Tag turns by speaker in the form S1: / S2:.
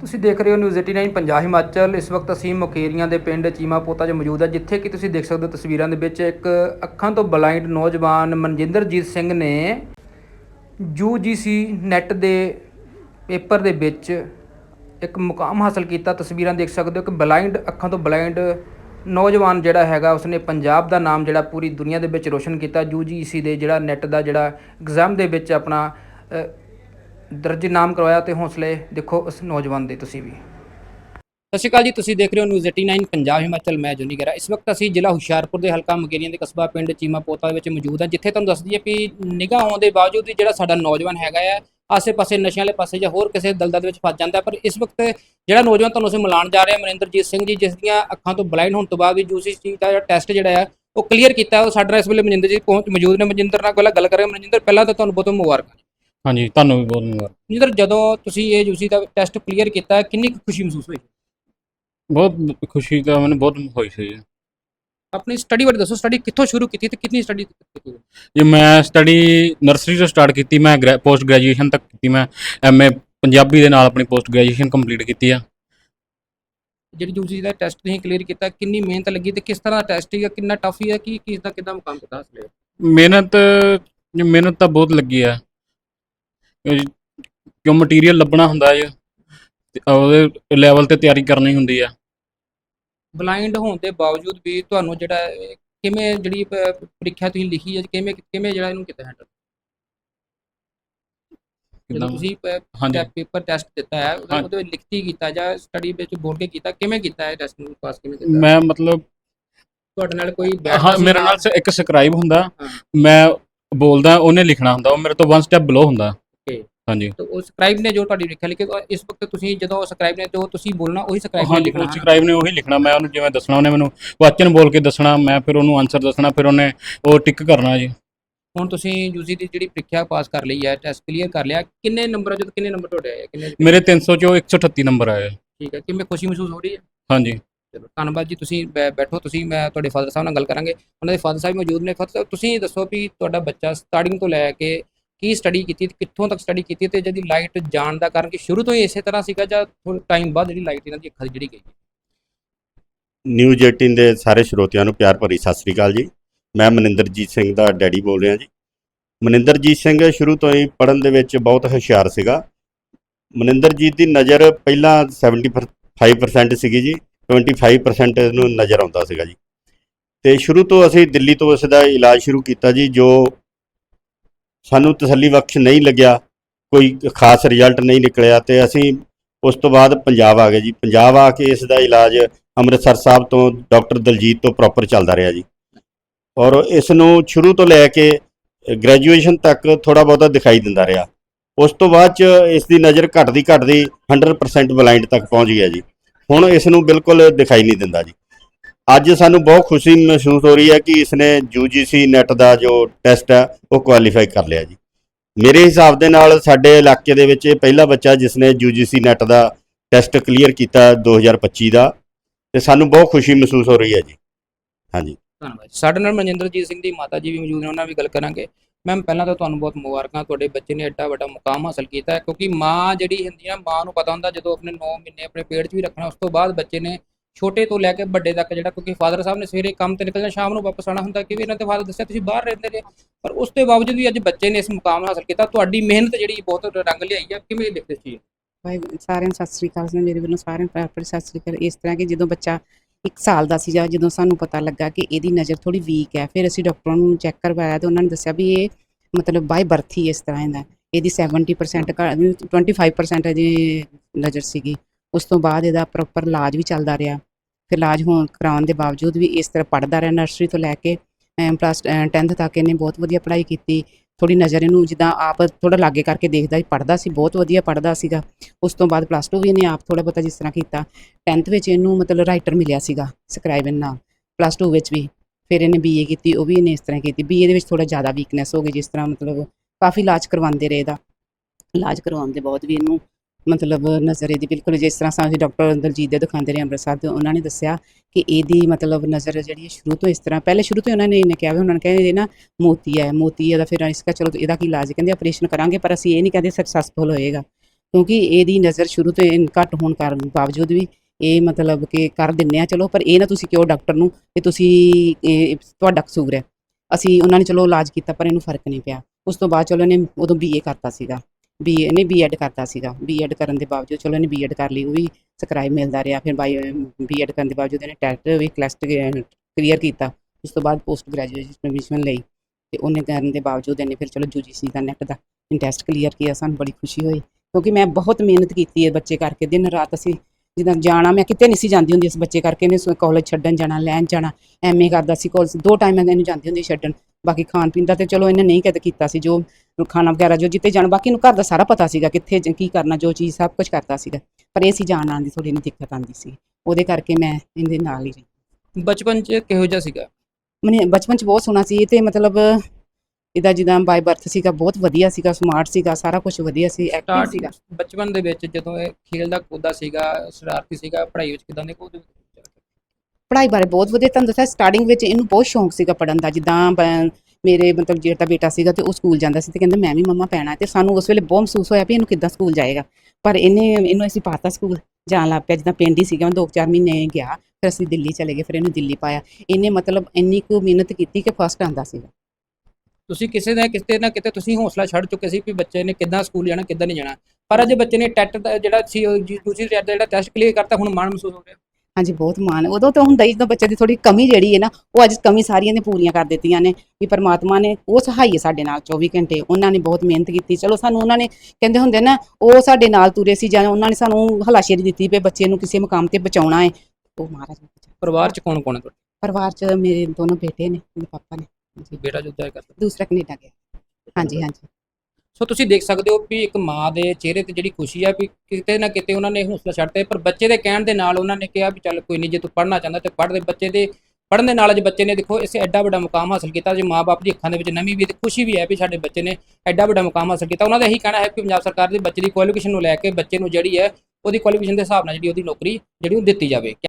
S1: ਤੁਸੀਂ ਦੇਖ ਰਹੇ ਹੋ ਨਿਊਜ਼ 89 ਪੰਜਾਬ ਹਿਮਾਚਲ। ਇਸ ਵਕਤ ਅਸੀਂ ਮੁਕੇਰੀਆਂ ਦੇ ਪਿੰਡ ਚੀਮਾ ਪੋਤਾ 'ਚ ਮੌਜੂਦ ਹਾਂ, ਜਿੱਥੇ ਕਿ ਤੁਸੀਂ ਦੇਖ ਸਕਦੇ ਹੋ ਤਸਵੀਰਾਂ ਦੇ ਵਿੱਚ ਇੱਕ ਅੱਖਾਂ ਤੋਂ ਬਲਾਈਂਡ ਨੌਜਵਾਨ ਮਨਜਿੰਦਰਜੀਤ ਸਿੰਘ ਨੇ UGC ਨੈਟ ਦੇ ਪੇਪਰ ਦੇ ਵਿੱਚ ਇੱਕ ਮੁਕਾਮ ਹਾਸਲ ਕੀਤਾ। ਤਸਵੀਰਾਂ ਦੇਖ ਸਕਦੇ ਹੋ ਕਿ ਬਲਾਈਂਡ, ਅੱਖਾਂ ਤੋਂ ਬਲਾਈਂਡ ਨੌਜਵਾਨ ਜਿਹੜਾ ਹੈਗਾ, ਉਸਨੇ ਪੰਜਾਬ ਦਾ ਨਾਮ ਜਿਹੜਾ ਪੂਰੀ ਦੁਨੀਆ ਦੇ ਵਿੱਚ ਰੋਸ਼ਨ ਕੀਤਾ। UGC ਦੇ ਜਿਹੜਾ ਨੈਟ ਦਾ ਜਿਹੜਾ ਐਗਜ਼ਾਮ ਦੇ ਵਿੱਚ ਆਪਣਾ ਦਰਜੇ ਨਾਮ ਕਰਵਾਇਆ ਤੇ ਹੌਸਲੇ ਦੇਖੋ ਉਸ ਨੌਜਵਾਨ ਦੇ ਤੁਸੀਂ ਵੀ। ਸਤਿ ਸ਼੍ਰੀ ਅਕਾਲ ਜੀ, ਤੁਸੀਂ ਦੇਖ ਰਹੇ ਹੋ ਨਿਊਜ਼ 89 ਪੰਜਾਬ, ਹਿਮਾਚਲ, ਮੈਂ ਜੁਨੀ ਗਰਾ ਇਸ ਵਕਤ ਅਸੀਂ ਜ਼ਿਲ੍ਹਾ ਹੁਸ਼ਿਆਰਪੁਰ ਦੇ ਹਲਕਾ ਮੁਕੇਰੀਆਂ ਦੇ ਕਸਬਾ ਪਿੰਡ ਚੀਮਾ ਪੋਤਾ ਦੇ ਵਿੱਚ ਮੌਜੂਦ ਹਾਂ, ਜਿੱਥੇ ਤੁਹਾਨੂੰ ਦੱਸਦੀ ਹੈ ਕਿ ਨਿਗਾਹ ਆਉਣ ਦੇ ਬਾਵਜੂਦ ਵੀ ਜਿਹੜਾ ਸਾਡਾ ਨੌਜਵਾਨ ਹੈਗਾ ਆ, ਆਸੇ-ਪਾਸੇ ਨਸ਼ਿਆਂ ਵਾਲੇ ਪਾਸੇ ਜਾਂ ਹੋਰ ਕਿਸੇ ਦਲਦਲ ਦੇ ਵਿੱਚ ਫਸ ਜਾਂਦਾ ਪਰ ਇਸ ਵਕਤ ਜਿਹੜਾ ਨੌਜਵਾਨ ਤੁਹਾਨੂੰ ਅਸੀਂ ਮਿਲਾਉਣ ਜਾ ਰਹੇ ਹਾਂ, ਮਨਿੰਦਰਜੀਤ ਸਿੰਘ ਜੀ, ਜਿਸ ਦੀਆਂ ਅੱਖਾਂ ਤੋਂ ਬਲਾਈਂਡ ਹੋਣ ਤੋਂ ਬਾਅਦ ਵੀ ਜੂਸੀ ਚੀਜ਼ ਦਾ ਜਿਹੜਾ ਟੈਸਟ ਜਿਹੜਾ ਆ, ਉਹ ਕਲੀਅਰ ਕੀਤਾ। ਉਹ ਸਾਡੇ ਨਾਲ ਇਸ ਵੇਲੇ ਮਨਿੰਦਰ ਜੀ ਪਹੁੰਚ ਮੌਜੂਦ ਨੇ। ਮਨਿੰਦਰ ਨਾਲ ਪਹਿਲਾਂ ਗੱਲ ਕਰਾਂਗੇ ਮਨਿੰਦਰ, ਪਹਿਲਾਂ ਤਾਂ ਤੁਹਾਨੂੰ ਬਹੁਤ ਬਹੁਤ ਮੁਬਾਰਕਾਂ।
S2: ਹਾਂਜੀ ਤੁਹਾਨੂੰ ਵੀ ਬਹੁਤ ਮੁਬਾਰਕ
S1: ਮਨਿੰਦਰ ਜਦੋਂ ਤੁਸੀਂ ਇਹ ਯੂਸੀ ਦਾ ਟੈਸਟ ਕਲੀਅਰ ਕੀਤਾ ਕਿੰਨੀ ਕੁ ਖੁਸ਼ੀ ਮਹਿਸੂਸ ਹੋਈ?
S2: ਬਹੁਤ ਖੁਸ਼ੀ ਤਾਂ ਮੈਨੂੰ ਬਹੁਤ ਹੋਈ ਸੀ
S1: ਆਪਣੀ ਸਟੱਡੀ ਬਾਰੇ ਦੱਸੋ ਸਟੱਡੀ ਕਿੱਥੋਂ ਸ਼ੁਰੂ ਕੀਤੀ ਤੇ ਕਿੰਨੀ ਸਟੱਡੀ ਕੀਤੀ
S2: ਜੇ ਮੈਂ ਸਟੱਡੀ ਨਰਸਰੀ ਤੋਂ ਸਟਾਰਟ ਕੀਤੀ ਮੈਂ ਪੋਸਟ ਗ੍ਰੈਜੂਏਸ਼ਨ ਤੱਕ ਕੀਤੀ ਮੈਂ ਐਮਏ ਪੰਜਾਬੀ ਦੇ ਨਾਲ ਆਪਣੀ ਪੋਸਟ ਗ੍ਰੈਜੂਏਸ਼ਨ ਕੰਪਲੀਟ ਕੀਤੀ ਆ।
S1: ਜਿਹੜੀ ਯੂਸੀ ਦਾ ਟੈਸਟ ਤੁਸੀਂ ਕਲੀਅਰ ਕੀਤਾ ਕਿੰਨੀ ਮਿਹਨਤ ਲੱਗੀ ਤੇ ਕਿਸ ਤਰ੍ਹਾਂ ਦਾ ਟੈਸਟ ਹੈ ਕਿੰਨਾ ਟਫ ਹੈ ਕੀ ਕਿਸ ਦਾ ਕਿਦਾਂ ਮੁਕਾਮ ਕੀਤਾ ਹਾਸਲ
S2: ਮਿਹਨਤ ਮਿਹਨਤ ਤਾਂ ਬਹੁਤ ਲੱਗੀ ਆ। ਕਿਉਂ ਮਟੀਰੀਅਲ ਲੱਭਣਾ ਹੁੰਦਾ ਹੈ ਤੇ ਉਹਦੇ ਲੈਵਲ ਤੇ ਤਿਆਰੀ ਕਰਨੀ ਹੁੰਦੀ ਆ
S1: ਬਲਾਈਂਡ ਹੋਣ ਦੇ ਬਾਵਜੂਦ ਵੀ ਤੁਹਾਨੂੰ ਜਿਹੜਾ ਇਹ ਕਿਵੇਂ ਜਿਹੜੀ ਪ- ਪ੍ਰੀਖਿਆ ਤੁਸੀਂ ਲਿਖੀ ਹੈ ਕਿਵੇਂ ਕਿਵੇਂ ਜਿਹੜਾ ਇਹਨੂੰ ਕੀਤਾ ਹੈਂਡਲ ਜਦੋਂ
S2: ਕਿੱਦਾਂ?
S1: ਤੁਸੀਂ
S2: ਹਾਂਜੀ
S1: ਪੇਪਰ ਟੈਸਟ ਦਿੱਤਾ ਹੈ ਉਹਦੇ ਵਿੱਚ ਲਿਖਤੀ ਕੀਤਾ ਜਾਂ ਸਟੱਡੀ ਵਿੱਚ ਬੋਲ ਕੇ ਕੀਤਾ ਕਿਵੇਂ ਕੀਤਾ ਹੈ ਟੈਸਟ ਨੂੰ ਪਾਸ ਕਿਵੇਂ ਕੀਤਾ
S2: ਮੈਂ ਮਤਲਬ
S1: ਤੁਹਾਡੇ ਨਾਲ ਕੋਈ
S2: ਹਾਂ ਮੇਰੇ ਨਾਲ ਸ- ਇੱਕ ਸਕ੍ਰਾਈਬ ਹੁੰਦਾ
S1: ਹਾਂ।
S2: ਮੈਂ ਬੋਲਦਾ ਉਹਨੇ ਲਿਖਣਾ ਹੁੰਦਾ ਉਹ ਮੇਰੇ ਤੋਂ ਵਨ ਸਟੈਪ ਬਿਲੋ ਹੁੰਦਾ. ਹਾਂਜੀ।
S1: ਤੇ ਉਹ ਸਬਸਕ੍ਰਾਈਬ ਨੇ ਜੋ ਤੁਹਾਡੀ ਲਿਖਿਆ ਲਿਖੇ ਇਸ ਵਕਤ ਤੁਸੀਂ ਜਦੋਂ ਸਬਸਕ੍ਰਾਈਬ ਨੇ ਜੋ ਤੁਸੀਂ ਬੋਲਣਾ ਉਹੀ ਸਬਸਕ੍ਰਾਈਬ ਨੇ ਲਿਖਣਾ।
S2: ਸਕ੍ਰਾਈਬ ਨੇ ਉਹੀ ਲਿਖਣਾ ਮੈਂ ਉਹਨੂੰ ਜਿਵੇਂ ਦੱਸਣਾ ਉਹਨੇ ਮੈਨੂੰ ਕੁਐਸਚਨ ਬੋਲ ਕੇ ਦੱਸਣਾ ਮੈਂ ਫਿਰ ਉਹਨੂੰ ਆਨਸਰ ਦੱਸਣਾ ਫਿਰ ਉਹਨੇ ਉਹ ਟਿਕ ਕਰਨਾ ਜੀ।
S1: ਹੁਣ ਤੁਸੀਂ ਯੂਜੀ ਦੀ ਜਿਹੜੀ ਪ੍ਰੀਖਿਆ ਪਾਸ ਕਰ ਲਈ ਹੈ ਟੈਸਟ ਕਲੀਅਰ ਕਰ ਲਿਆ ਕਿੰਨੇ ਨੰਬਰ ਜਦੋਂ ਕਿੰਨੇ ਨੰਬਰ ਤੁਹਾਡੇ ਆਏ? ਕਿੰਨੇ
S2: ਮੇਰੇ 300 ਚੋਂ 138 ਨੰਬਰ ਆਏ
S1: ਠੀਕ ਹੈ ਕਿਵੇਂ ਖੁਸ਼ੀ ਮਹਿਸੂਸ ਹੋ ਰਹੀ ਹੈ?
S2: ਹਾਂਜੀ।
S1: ਚਲੋ ਧੰਨਵਾਦ ਜੀ ਤੁਸੀਂ ਬੈਠੋ ਤੁਸੀਂ ਮੈਂ ਤੁਹਾਡੇ ਫਾਦਰ ਸਾਹਿਬ ਨਾਲ ਗੱਲ ਕਰਾਂਗੇ। ਉਹਨਾਂ ਦੇ ਫਾਦਰ ਸਾਹਿਬ ਮੌਜੂਦ ਨੇ। ਫਾਦਰ ਸਾਹਿਬ ਤੁਸੀਂ ਦੱਸੋ ਵੀ ਤੁਹਾਡਾ ਬੱਚਾ ਸਟਾਰਟਿੰਗ ਤੋਂ ਲੈ ਕੇ ਕੀ ਸਟੱਡੀ ਕੀਤੀ, ਕਿੱਥੋਂ ਤੱਕ ਸਟੱਡੀ ਕੀਤੀ ਤੇ ਜਿਹਦੀ ਲਾਈਟ ਜਾਣ ਦਾ ਕਾਰਨ ਕਿ ਸ਼ੁਰੂ ਤੋਂ ਹੀ ਇਸੇ ਤਰ੍ਹਾਂ ਸੀਗਾ ਜਾਂ ਥੋੜਾ ਟਾਈਮ ਬਾਅਦ ਜਿਹੜੀ ਲਾਈਟ ਇਹਨਾਂ ਦੀ ਅੱਖਾਂ ਦੀ ਜਿਹੜੀ ਗਈ
S3: ਨਿਊਜ਼ 18 ਦੇ ਸਾਰੇ ਸਰੋਤਿਆਂ ਨੂੰ ਪਿਆਰ ਭਰੀ ਸਤਿ ਸ੍ਰੀ ਅਕਾਲ ਜੀ। ਮੈਂ ਮਨਿੰਦਰਜੀਤ ਸਿੰਘ ਦਾ ਡੈਡੀ ਬੋਲ ਰਿਹਾ ਜੀ। ਮਨਿੰਦਰਜੀਤ ਸਿੰਘ ਸ਼ੁਰੂ ਤੋਂ ਹੀ ਪੜ੍ਹਨ ਦੇ ਵਿੱਚ ਬਹੁਤ ਹੁਸ਼ਿਆਰ ਸੀਗਾ। ਮਨਿੰਦਰਜੀਤ ਦੀ ਨਜ਼ਰ ਪਹਿਲਾਂ 75% ਸੀਗੀ ਜੀ 25% ਨੂੰ ਨਜ਼ਰ ਆਉਂਦਾ ਸੀਗਾ ਜੀ। ਤੇ ਸ਼ੁਰੂ ਤੋਂ ਅਸੀਂ ਦਿੱਲੀ ਤੋਂ ਇਸ ਦਾ ਇਲਾਜ ਸ਼ੁਰੂ ਕੀਤਾ ਜੀ, ਜੋ ਸਾਨੂੰ ਤਸੱਲੀ ਬਖਸ਼ ਨਹੀਂ ਲੱਗਿਆ, ਕੋਈ ਖਾਸ ਰਿਜ਼ਲਟ ਨਹੀਂ ਨਿਕਲਿਆ ਤੇ ਅਸੀਂ ਉਸ ਤੋਂ ਬਾਅਦ ਪੰਜਾਬ ਆ ਗਏ ਜੀ। ਪੰਜਾਬ ਆ ਕੇ ਇਸ ਦਾ ਇਲਾਜ ਅੰਮ੍ਰਿਤਸਰ ਸਾਹਿਬ ਤੋਂ ਡਾਕਟਰ ਦਲਜੀਤ ਤੋਂ ਪ੍ਰੋਪਰ ਚੱਲਦਾ ਰਿਹਾ ਜੀ। ਔਰ ਇਸ ਨੂੰ ਸ਼ੁਰੂ ਤੋਂ ਲੈ ਕੇ ਗ੍ਰੈਜੂਏਸ਼ਨ ਤੱਕ ਥੋੜਾ ਬਹੁਤਾ ਦਿਖਾਈ ਦਿੰਦਾ ਰਿਹਾ। ਉਸ ਤੋਂ ਬਾਅਦ ਚ ਇਸ ਦੀ ਨਜ਼ਰ ਘਟਦੀ ਘਟਦੀ 100% ਬਲਾਈਂਡ ਤੱਕ ਪਹੁੰਚ ਗਿਆ ਜੀ। ਹੁਣ ਇਸ ਨੂੰ ਬਿਲਕੁਲ ਦਿਖਾਈ ਨਹੀਂ ਦਿੰਦਾ ਜੀ। ਅੱਜ ਸਾਨੂੰ ਬਹੁਤ ਖੁਸ਼ੀ ਮਹਿਸੂਸ ਹੋ ਰਹੀ ਹੈ ਕਿ ਇਸਨੇ UGC ਨੈਟ ਦਾ ਜੋ ਟੈਸਟ ਹੈ, ਉਹ ਕੁਆਲੀਫਾਈ ਕਰ ਲਿਆ ਜੀ। ਮੇਰੇ ਹਿਸਾਬ ਦੇ ਨਾਲ ਸਾਡੇ ਇਲਾਕੇ ਦੇ ਵਿੱਚ ਇਹ ਪਹਿਲਾ ਬੱਚਾ ਜਿਸਨੇ UGC ਨੈਟ ਦਾ ਟੈਸਟ ਕਲੀਅਰ ਕੀਤਾ 2025 ਦਾ, ਤੇ ਸਾਨੂੰ ਬਹੁਤ ਖੁਸ਼ੀ ਮਹਿਸੂਸ ਹੋ ਰਹੀ ਹੈ ਜੀ। ਹਾਂਜੀ।
S1: ਧੰਨਵਾਦ ਸਾਡੇ ਨਾਲ ਮਨਜਿੰਦਰਜੀਤ ਸਿੰਘ ਦੀ ਮਾਤਾ ਜੀ ਵੀ ਮੌਜੂਦ ਨੇ, ਉਹਨਾਂ ਨਾਲ ਵੀ ਗੱਲ ਕਰਾਂਗੇ। ਮੈਮ ਪਹਿਲਾਂ ਤਾਂ ਤੁਹਾਨੂੰ ਬਹੁਤ ਮੁਬਾਰਕਾਂ, ਤੁਹਾਡੇ ਬੱਚੇ ਨੇ ਐਡਾ ਵੱਡਾ ਮੁਕਾਮ ਹਾਸਲ ਕੀਤਾ ਹੈ, ਕਿਉਂਕਿ ਮਾਂ ਜਿਹੜੀ ਹੁੰਦੀ ਹੈ ਮਾਂ ਨੂੰ ਪਤਾ ਹੁੰਦਾ ਜਦੋਂ ਆਪਣੇ 9 ਮਹੀਨੇ ਆਪਣੇ ਪੇਟ 'ਚ ਵੀ ਰੱਖਣਾ, ਉਸ ਤੋਂ ਬਾਅਦ ਬੱਚੇ ਨੇ ਛੋਟੇ ਤੋਂ ਲੈ ਕੇ ਵੱਡੇ ਤੱਕ ਜਿਹੜਾ, ਕਿਉਂਕਿ ਫਾਦਰ ਸਾਹਿਬ ਨੇ ਸਵੇਰੇ ਕੰਮ ਤੇ ਨਿਕਲਣਾ, ਸ਼ਾਮ ਨੂੰ ਵਾਪਸ ਆਉਣਾ ਹੁੰਦਾ ਕਿ ਵੀ ਇਹਨਾਂ ਦੇ ਫਾਦਰ ਦੱਸਿਆ, ਤੁਸੀਂ ਬਾਹਰ ਰਹਿੰਦੇ ਰਹੇ। ਪਰ ਉਸ ਤੋਂ ਬਾਵਜੂਦ ਵੀ ਅੱਜ ਬੱਚੇ ਨੇ ਇਸ ਮੁਕਾਮ ਹਾਸਲ ਕੀਤਾ। ਤੁਹਾਡੀ ਮਿਹਨਤ ਜਿਹੜੀ ਬਹੁਤ ਰੰਗ ਲਿਆਈ ਆ, ਕਿਵੇਂ ਦੇਖਦੇ ਸੀ
S4: ਵਾਹਿਗੁਰੂ ਸਾਰਿਆਂ ਨੂੰ ਸਤਿ ਸ੍ਰੀ ਅਕਾਲ ਜੀ। ਮੇਰੇ ਵੱਲੋਂ ਸਾਰਿਆਂ ਨੂੰ ਪਿਆਰ ਸਤਿ ਸ੍ਰੀ ਅਕਾਲ। ਇਸ ਤਰ੍ਹਾਂ ਕਿ ਜਦੋਂ ਬੱਚਾ 1 ਸਾਲ ਦਾ ਸੀ ਜਾਂ ਜਦੋਂ ਸਾਨੂੰ ਪਤਾ ਲੱਗਾ ਕਿ ਇਹਦੀ ਨਜ਼ਰ ਥੋੜੀ ਵੀਕ ਹੈ, ਫਿਰ ਅਸੀਂ ਡਾਕਟਰਾਂ ਨੂੰ ਚੈੱਕ ਕਰਵਾਇਆ ਤੇ ਉਹਨਾਂ ਨੇ ਦੱਸਿਆ ਵੀ ਇਹ ਮਤਲਬ ਬਾਈ ਬਰਥ ਹੀ ਇਸ ਤਰ੍ਹਾਂ ਇਹਦਾ। ਇਹਦੀ 70% ਘ- 25% ਇਹਦੀ ਨਜ਼ਰ ਸੀਗੀ। ਉਸ ਤੋਂ ਬਾਅਦ ਇਹਦਾ ਪ੍ਰੋਪਰ ਇਲਾਜ ਵੀ ਚੱਲਦਾ ਰਿਹਾ। ਫਿਰ ਇਲਾਜ ਹੋਣ ਕਰਾਉਣ ਦੇ ਬਾਵਜੂਦ ਵੀ ਇਸ ਤਰ੍ਹਾਂ ਪੜ੍ਹਦਾ ਰਿਹਾ ਨਰਸਰੀ ਤੋਂ ਲੈ ਕੇ ਪਲੱਸ 10th ਤੱਕ ਇਹਨੇ ਬਹੁਤ ਵਧੀਆ ਪੜ੍ਹਾਈ ਕੀਤੀ। ਥੋੜੀ ਨਜ਼ਰ ਇਹਨੂੰ ਜਿੱਦਾਂ ਆਪ ਥੋੜਾ ਲਾਗੇ ਕਰਕੇ ਦੇਖਦਾ ਸੀ ਪੜ੍ਹਦਾ ਸੀ, ਬਹੁਤ ਵਧੀਆ ਪੜ੍ਹਦਾ ਸੀਗਾ। ਉਸ ਤੋਂ ਬਾਅਦ ਪਲੱਸ 2 ਵੀ ਇਹਨੇ ਆਪ ਥੋੜਾ ਬਹੁਤਾ ਜਿਸ ਤਰ੍ਹਾਂ ਕੀਤਾ 10th ਵਿੱਚ ਇਹਨੂੰ ਮਤਲਬ ਰਾਈਟਰ ਮਿਲਿਆ ਸੀਗਾ ਸਕ੍ਰਾਈਬਨ ਨਾਲ ਪਲੱਸ 2 ਵਿੱਚ ਵੀ। ਫਿਰ ਇਹਨੇ ਬੀਏ ਕੀਤੀ, ਉਹ ਵੀ ਇਹਨੇ ਇਸ ਤਰ੍ਹਾਂ ਕੀਤੀ। ਬੀਏ ਦੇ ਵਿੱਚ ਥੋੜਾ ਜ਼ਿਆਦਾ ਵੀਕਨੈਸ ਹੋ ਗਈ, ਜਿਸ ਤਰ੍ਹਾਂ ਮਤਲਬ ਕਾਫੀ ਇਲਾਜ ਕਰਵਾਉਂਦੇ ਰਹੇ ਦਾ ਇਲਾਜ ਕਰਵਾਉਣ ਦੇ ਬਹੁਤ ਵੀ ਇਹਨੂੰ ਮਤਲਬ ਨਜ਼ਰ ਇਹਦੀ ਬਿਲਕੁਲ ਜਿਸ ਤਰ੍ਹਾਂ ਸਾਨੂੰ ਡਾਕਟਰ ਦਲਜੀਤ ਦੇ ਦਿਖਾਉਂਦੇ ਰਹੇ ਅੰਮ੍ਰਿਤਸਰ ਦੇ ਉਹਨਾਂ ਨੇ ਦੱਸਿਆ ਕਿ ਇਹਦੀ ਮਤਲਬ ਨਜ਼ਰ ਜਿਹੜੀ ਹੈ ਸ਼ੁਰੂ ਤੋਂ ਇਸ ਤਰ੍ਹਾਂ, ਪਹਿਲੇ ਸ਼ੁਰੂ ਤੋਂ ਹੀ ਉਹਨਾਂ ਨੇ ਇਹਨੇ ਕਿਹਾ ਵੀ ਉਹਨਾਂ ਨੇ ਕਿਹਾ ਇਹ ਨਾ ਮੋਤੀ ਹੈ, ਮੋਤੀ ਇਹਦਾ ਫਿਰ ਇਸ ਕਾ ਚਲੋ ਇਹਦਾ ਕੀ ਇਲਾਜ ਕਹਿੰਦੇ ਆਪਰੇਸ਼ਨ ਕਰਾਂਗੇ, ਪਰ ਅਸੀਂ ਇਹ ਨਹੀਂ ਕਹਿੰਦੇ ਸਕਸੈਸਫੁਲ ਹੋਏਗਾ, ਕਿਉਂਕਿ ਇਹਦੀ ਨਜ਼ਰ ਸ਼ੁਰੂ ਤੋਂ ਘੱਟ ਹੋਣ ਕਾਰਨ ਬਾਵਜੂਦ ਵੀ ਇਹ ਮਤਲਬ ਕਿ ਕਰ ਦਿੰਨੇ ਆ ਚਲੋ, ਪਰ ਇਹ ਨਾ ਤੁਸੀਂ ਕਿਉਂ ਡਾਕਟਰ ਨੂੰ ਕਿ ਤੁਸੀਂ ਤੁਹਾਡਾ ਕਸੂਰ ਹੈ, ਅਸੀਂ ਉਹਨਾਂ ਨੇ ਚਲੋ ਇਲਾਜ ਕੀਤਾ ਪਰ ਇਹਨੂੰ ਫ਼ਰਕ ਨਹੀਂ ਪਿਆ, ਉਸ ਤੋਂ ਬਾਅਦ ਚਲੋ ਇਹਨੇ ਉਦੋਂ ਬੀਏ ਕਰਤਾ ਸੀਗਾ। ਬੀਏ ਇਹਨੇ ਬੀਐਡ ਕਰਦਾ ਸੀਗਾ। ਬੀਐਡ ਕਰਨ ਦੇ ਬਾਵਜੂਦ, ਚਲੋ ਇਹਨੇ ਬੀਐਡ ਕਰ ਲਈ, ਉਹ ਵੀ ਸਕਰਾਈਬ ਮਿਲਦਾ ਰਿਹਾ। ਫਿਰ ਬਾਈ ਬੀਐਡ ਕਰਨ ਦੇ ਬਾਵਜੂਦ ਇਹਨੇ ਟੈਸਟ ਵੀ ਕਲੈਸਟ ਕਲੀਅਰ ਕੀਤਾ। ਉਸ ਤੋਂ ਬਾਅਦ ਪੋਸਟ ਗ੍ਰੈਜੂਏਸ਼ਨ ਐਡਮਿਸ਼ਨ ਲਈ। ਤੇ ਉਹਨੇ ਕਰਨ ਦੇ ਬਾਵਜੂਦ ਇਹਨੇ ਫਿਰ ਚਲੋ ਯੂਜੀਸੀ ਦਾ ਨੈਟ ਦਾ ਟੈਸਟ ਕਲੀਅਰ ਕੀਤਾ। ਸਾਨੂੰ ਬੜੀ ਖੁਸ਼ੀ ਹੋਈ। ਕਿਉਂਕਿ ਮੈਂ ਬਹੁਤ ਮਿਹਨਤ ਕੀਤੀ ਹੈ ਬੱਚੇ ਕਰਕੇ। ਦਿਨ ਰਾਤ ਅਸੀਂ ਜਿੱਦਾਂ ਜਾਣਾ, ਮੈਂ ਕਿਤੇ ਨਹੀਂ ਸੀ ਜਾਂਦੀ ਹੁੰਦੀ ਇਸ ਬੱਚੇ ਕਰਕੇ। ਇਹਨੇ ਕਾਲਜ ਛੱਡਣ ਜਾਣਾ, ਲੈਣ ਜਾਣਾ। ਐਮਏ ਕਰਦਾ ਸੀ। ਕਾਲਜ ਦੋ ਟਾਈਮ ਮੈਂ ਇਹਨੂੰ ਜਾਂਦੀ ਹੁੰਦੀ ਸੀ ਛੱਡਣ। ਬਾਕੀ ਖਾਣ ਪੀਣ ਦਾ ਤੇ ਚਲੋ ਇਹਨੇ ਨਹੀਂ ਕਦੇ ਕੀਤਾ ਸੀ ਜੋ ਖਾਣਾ ਵਗੈਰਾ ਜੋ ਜਿੱਤੇ ਜਾਣਾ ਬਾਕੀ ਨੂੰ ਘਰ ਦਾ ਸਾਰਾ ਪਤਾ ਸੀਗਾ ਕਿੱਥੇ ਜ- ਕੀ ਕਰਨਾ ਜੋ ਚੀਜ਼ ਸਭ ਕੁਝ ਕਰਦਾ ਸੀਗਾ। ਪਰ ਇਹ ਸੀ ਜਾਣ ਆਉਣ ਦੀ ਥੋੜੀ ਜਿਹੀ ਦਿੱਕਤ ਆਉਂਦੀ ਸੀ। ਉਹਦੇ ਕਰਕੇ ਮੈਂ ਇਹਦੇ ਨਾਲ ਹੀ ਰਹੀ।
S1: ਬਚਪਨ 'ਚ ਕਿਹੋ ਜਿਹਾ ਸੀਗਾ?
S4: ਮਨੇ ਬਚਪਨ ਚ ਬਹੁਤ ਸੋਹਣਾ ਸੀ ਇਹ ਤੇ ਮਤਲਬ ਇਹਦਾ ਜਿੱਦਾਂ ਬਾਈ ਬਰਥ ਸੀਗਾ ਬਹੁਤ ਵਧੀਆ ਸੀਗਾ ਸਮਾਰਟ ਸੀਗਾ ਸਾਰਾ ਕੁਝ ਵਧੀਆ ਸੀ ਐਕਟਿਵ ਸੀਗਾ।
S1: ਬਚਪਨ ਦੇ ਵਿੱਚ ਜਦੋਂ ਇਹ ਖੇਲਦਾ ਕੂਦਦਾ ਸੀਗਾ ਸ਼ਰਾਰਤੀ ਸੀਗਾ ਪੜ੍ਹਾਈ ਵਿੱਚ ਕਿਦਾਂ ਦੇ ਕੋਲ
S4: ਪੜ੍ਹਾਈ ਬਾਰੇ ਬਹੁਤ ਵਧੀਆ, ਤੁਹਾਨੂੰ ਦੱਸਿਆ ਸਟਾਰਟਿੰਗ ਵਿੱਚ ਇਹਨੂੰ ਬਹੁਤ ਸ਼ੌਂਕ ਸੀਗਾ ਪੜਨ ਦਾ, ਜਿੱਦਾਂ ਬ- ਮੇਰੇ ਮਤਲਬ ਜਿਹੜਾ ਬੇਟਾ ਸੀਗਾ ਤੇ ਉਹ ਸਕੂਲ ਜਾਂਦਾ ਸੀ ਤੇ ਕਹਿੰਦੇ ਮੈਂ ਵੀ ਮੰਮਾ ਪੈਣਾ ਤੇ ਸਾਨੂੰ ਉਸ ਵੇਲੇ ਬਹੁਤ ਮਹਿਸੂਸ ਹੋਇਆ ਵੀ ਇਹਨੂੰ ਕਿੱਦਾਂ ਸਕੂਲ ਜਾਏਗਾ। ਪਰ ਇਹਨੇ, ਇਹਨੂੰ ਅਸੀਂ ਪਾਤਾ ਸਕੂਲ, ਜਾਣ ਲੱਗ ਪਿਆ ਜਿੱਦਾਂ ਪਿੰਡ ਹੀ ਸੀਗਾ, ਮੈਂ ਦੋ ਕੁ ਚਾਰ ਮਹੀਨੇ ਗਿਆ, ਫਿਰ ਅਸੀਂ ਦਿੱਲੀ ਚਲੇ ਗਏ, ਫਿਰ ਇਹਨੂੰ ਦਿੱਲੀ ਪਾਇਆ। ਇਹਨੇ ਮਤਲਬ ਇੰਨੀ ਕੁ ਮਿਹਨਤ ਕੀਤੀ ਕਿ ਫਸਟ ਆਂਦਾ ਸੀਗਾ।
S1: ਤੁਸੀਂ ਕਿਸੇ ਦਾ ਕਿਤੇ ਨਾ ਕਿਤੇ ਤੁਸੀਂ ਹੌਸਲਾ ਛੱਡ ਚੁੱਕੇ ਸੀ ਵੀ ਬੱਚੇ ਨੇ ਕਿੱਦਾਂ ਸਕੂਲ ਜਾਣਾ, ਕਿੱਦਾਂ ਨਹੀਂ ਜਾਣਾ। ਪਰ ਅਜੇ ਬੱਚੇ ਨੇ ਟੈਟ ਦਾ ਜਿਹੜਾ ਸੀ, ਉਹ ਜਿਹੜਾ ਟੈਸਟ ਕਲੀਅਰ ਕਰਤਾ, ਹੁਣ ਮਾਣ ਮਹਿਸੂਸ ਹੋ ਰਿਹਾ।
S4: ਹਾਂਜੀ ਬਹੁਤ ਮਾਣ। ਉਦੋਂ ਤਾਂ ਹੁੰਦਾ ਹੀ ਜਦੋਂ ਬੱਚੇ ਦੀ ਥੋੜੀ ਕਮੀ ਜਿਹੜੀ ਹੈ ਨਾ ਉਹ ਅੱਜ ਕਮੀ ਸਾਰੀਆਂ ਨੇ ਪੂਰੀਆਂ ਕਰ ਦਿੱਤੀਆਂ ਨੇ ਵੀ ਪਰਮਾਤਮਾ ਨੇ ਉਹ ਸਹਾਈ ਹੈ ਸਾਡੇ ਨਾਲ 24 ਘੰਟੇ। ਉਹਨਾਂ ਨੇ ਬਹੁਤ ਮਿਹਨਤ ਕੀਤੀ। ਚਲੋ ਸਾਨੂੰ ਉਹਨਾਂ ਨੇ ਕਹਿੰਦੇ ਹੁੰਦੇ ਨਾ ਉਹ ਸਾਡੇ ਨਾਲ ਤੁਰੇ ਸੀ ਜਾਂ ਉਹਨਾਂ ਨੇ ਸਾਨੂੰ ਹਲਾਸ਼ੇਰੀ ਦਿੱਤੀ ਵੀ ਬੱਚੇ ਨੂੰ ਕਿਸੇ ਮੁਕਾਮ ਤੇ ਪਹੁੰਚਾਉਣਾ ਹੈ। ਉਹ ਮਹਾਰਾਜ।
S1: ਪਰਿਵਾਰ 'ਚ ਕੌਣ ਕੌਣ ਹੈ ਤੁਹਾਡੇ?
S4: ਪਰਿਵਾਰ ਚ ਮੇਰੇ ਦੋਨੋਂ ਬੇਟੇ ਨੇ ਮੇਰੇ ਪਾਪਾ ਨੇ।
S1: ਬੇਟਾ ਜੁੱਦਾ ਕਰਦਾ
S4: ਦੂਸਰਾ ਕੈਨੇਡਾ ਗਿਆ। ਹਾਂਜੀ ਹਾਂਜੀ।
S1: ਸੋ ਤੁਸੀਂ ਦੇਖ ਸਕਦੇ ਹੋ ਵੀ ਇੱਕ ਮਾਂ ਦੇ ਚਿਹਰੇ ਤੇ ਜਿਹੜੀ ਖੁਸ਼ੀ ਹੈ ਵੀ ਕਿਤੇ ਨਾ ਕਿਤੇ ਉਹਨਾਂ ਨੇ ਹੌਸਲਾ ਛੱਡਤੇ ਪਰ ਬੱਚੇ ਦੇ ਕਹਿਣ ਦੇ ਨਾਲ ਉਹਨਾਂ ਨੇ ਕਿਹਾ ਵੀ ਚੱਲ ਕੋਈ ਨਹੀਂ ਜੇ ਤੂੰ ਪੜ੍ਹਨਾ ਚਾਹੁੰਦਾ ਤੇ ਪੜ੍ਹ ਦੇ ਬੱਚੇ ਦੇ, ਪੜ੍ਹਨ ਦੇ ਨਾਲ ਅੱਜ ਬੱਚੇ ਨੇ ਦੇਖੋ ਇਸ ਐਡਾ ਵੱਡਾ ਮੁਕਾਮ ਹਾਸਲ ਕੀਤਾ ਜੇ ਮਾਪੇ ਦੀ ਅੱਖਾਂ ਦੇ ਵਿੱਚ ਨਵੀਂ ਵੀ ਤੇ ਖੁਸ਼ੀ ਵੀ ਹੈ ਵੀ ਸਾਡੇ ਬੱਚੇ ਨੇ ਐਡਾ ਵੱਡਾ ਮੁਕਾਮ ਹਾਸਲ ਕੀਤਾ। ਉਹਨਾਂ ਦਾ ਇਹੀ ਕਹਿਣਾ ਹੈ ਕਿ ਪੰਜਾਬ ਸਰਕਾਰ ਦੇ ਬੱਚੇ ਦੀ ਕੁਆਲੀਫਿਕੇਸ਼ਨ ਨੂੰ ਲੈ ਕੇ ਬੱਚੇ ਨੂੰ ਜਿਹੜੀ ਹੈ ਉਹਦੀ ਕੁਆਲੀਫਿਕੇਸ਼ਨ ਦੇ ਹਿਸਾਬ ਨਾਲ ਜਿਹੜੀ ਉਹਦੀ ਨੌਕਰੀ ਜਿਹੜੀ ਉਹ ਦਿੱਤੀ ਜਾਵੇ।